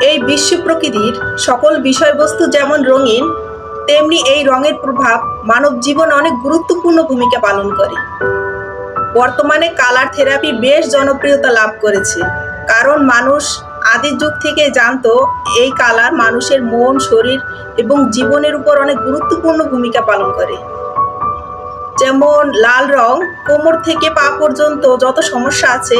এই বিশ্ব প্রকৃতির সকল বিষয়বস্তু যেমন রঙিন, তেমনি এই রঙের প্রভাব মানব জীবনে অনেক গুরুত্বপূর্ণ ভূমিকা পালন করে। বর্তমানে কালার থেরাপি বেশ জনপ্রিয়তা লাভ করেছে, কারণ মানুষ আদির যুগ থেকে জানত এই কালার মানুষের মন, শরীর এবং জীবনের উপর অনেক গুরুত্বপূর্ণ ভূমিকা পালন করে। যেমন লাল রং কোমর থেকে পা পর্যন্ত যত সমস্যা আছে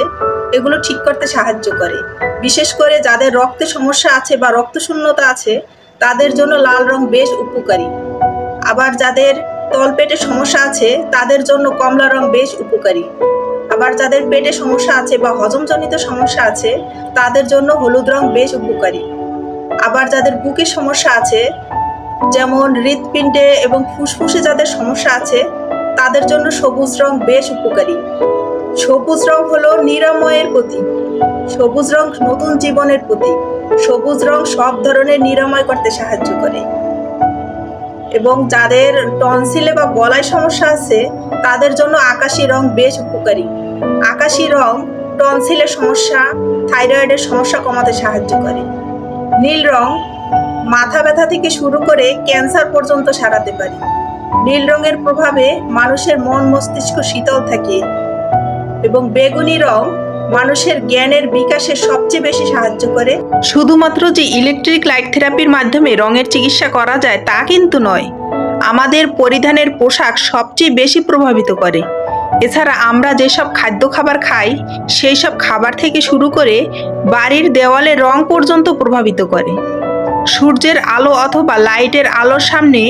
এগুলো ঠিক করতে সাহায্য করে। বিশেষ করে যাদের রক্তে সমস্যা আছে বা রক্তশূন্যতা আছে, তাদের জন্য লাল রং বেশ উপকারী। আবার যাদের তলপেটে সমস্যা আছে, তাদের জন্য কমলা রং বেশ উপকারী। আবার যাদের পেটে সমস্যা আছে বা হজমজনিত সমস্যা আছে, তাদের জন্য হলুদ রং বেশ উপকারী। আবার যাদের বুকের সমস্যা আছে, যেমন হৃৎপিণ্ডে এবং ফুসফুসে যাদের সমস্যা আছে, তাদের জন্য সবুজ রং বেশ উপকারী। সবুজ রং হলো নিরাময়ের প্রতীক। সবুজ রং নতুন জীবনের প্রতীক। সবুজ রং সব ধরনের নিরাময় করতে সাহায্য করে। এবং যাদের টনসিলে বা গলায় সমস্যা আছে, তাদের জন্য আকাশি রং বেশ উপকারী। আকাশি রং টনসিলের সমস্যা, থাইরয়েডের সমস্যা কমাতে সাহায্য করে। নীল রং মাথা ব্যথা থেকে শুরু করে ক্যান্সার পর্যন্ত সারাতে পারে। নীল রঙের প্রভাবে মানুষের মন মস্তিষ্ক শীতল থাকে। এবং বেগুনি রং মানুষের জ্ঞানের বিকাশে সবচেয়ে বেশি সাহায্য করে। শুধুমাত্র যে ইলেকট্রিক লাইট থেরাপির মাধ্যমে রঙের চিকিৎসা করা যায় তা কিন্তু নয়, আমাদের পরিধানের পোশাক সবচেয়ে বেশি প্রভাবিত করে। এছাড়া আমরা যেসব খাদ্য খাবার খাই সেই সব খাবার থেকে শুরু করে বাড়ির দেওয়ালে রং পর্যন্ত প্রভাবিত করে। সূর্যের আলো অথবা লাইটের আলোর সামনে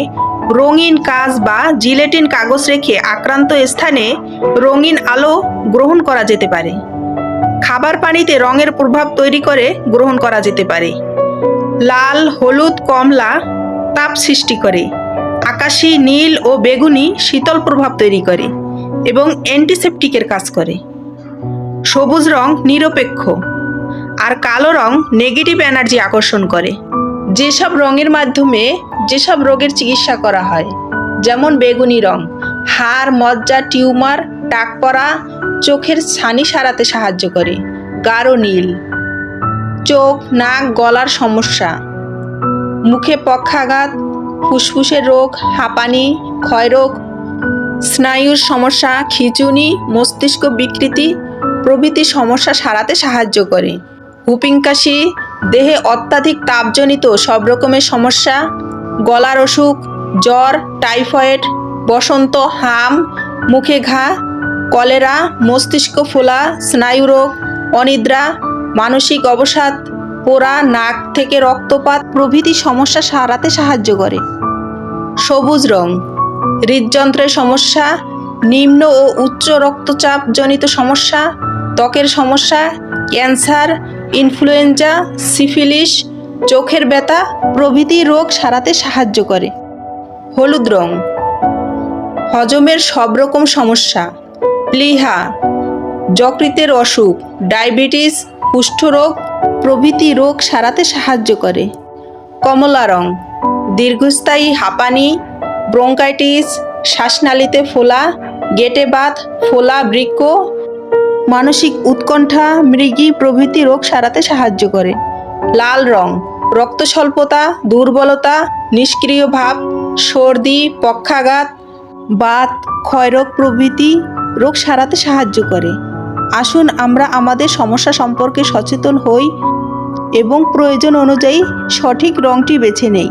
রঙিন কাজ বা জিলেটিন কাগজ রেখে আক্রান্ত স্থানে রঙিন আলো গ্রহণ করা যেতে পারে। খাবার পানিতে রঙের প্রভাব তৈরি করে গ্রহণ করা যেতে পারে। লাল, হলুদ, কমলা তাপ সৃষ্টি করে। আকাশি, নীল ও বেগুনি শীতল প্রভাব তৈরি করে এবং অ্যান্টিসেপটিকের কাজ করে। সবুজ রং নিরপেক্ষ আর কালো রং নেগেটিভ এনার্জি আকর্ষণ করে। যেসব রঙের মাধ্যমে যেসব রোগের চিকিৎসা করা হয়, যেমন বেগুনি রং, হাড়, মজ্জা, টিউমার টাক পরা চোখের ছানি সারাতে সাহায্য করে, গাঢ় নীল, চোখ, নাক, গলার সমস্যা, মুখে পক্ষাঘাত, ফুসফুসের রোগ, হাঁপানি, ক্ষয়রোগ, স্নায়ুর সমস্যা, খিচুনি, মস্তিষ্ক বিকৃতি প্রভৃতি সমস্যা সারাতে সাহায্য করে, হুপিং কাশি দেহে অত্যাধিক তাপজনিত সব রকমের সমস্যা, গলার অসুখ, জ্বর, টাইফয়েড, বসন্ত, হাম, মুখে ঘা, কলেরা, মস্তিষ্ক ফোলা স্নায়ুরোগ অনিদ্রা, মানসিক অবসাদ, পোড়া, নাক থেকে রক্তপাত প্রভৃতি সমস্যা সারাতে সাহায্য করে। সবুজ রং, হৃদযন্ত্রের সমস্যা, নিম্ন ও উচ্চ রক্তচাপ জনিত সমস্যা, ত্বকের সমস্যা, ক্যান্সার ইনফ্লুয়েঞ্জা, সিফিলিস, চোখের ব্যথা প্রভৃতি রোগ সারাতে সাহায্য করে। হলুদ রং। হজমের সব রকম সমস্যা। প্লিহা যকৃতের অসুখ, ডায়াবেটিস, কুষ্ঠরোগ প্রভৃতি রোগ সারাতে সাহায্য করে। কমলা রং। দীর্ঘস্থায়ী হাঁপানি, ব্রঙ্কাইটিস, শ্বাসনালীতে ফোলা, গেটে বাত, ফোলা বৃক্ক মানসিক উৎকণ্ঠা, মৃগী প্রভৃতি রোগ সারাতে সাহায্য করে। লাল রং রক্ত স্বল্পতা দুর্বলতা, নিষ্ক্রিয় ভাব, সর্দি, পক্ষাঘাত, বাত, ক্ষয়রোগ প্রভৃতি রোগ সারাতে সাহায্য করে। আসুন আমরা আমাদের সমস্যা সম্পর্কে সচেতন হই এবং প্রয়োজন অনুযায়ী সঠিক রংটি বেছে নেই।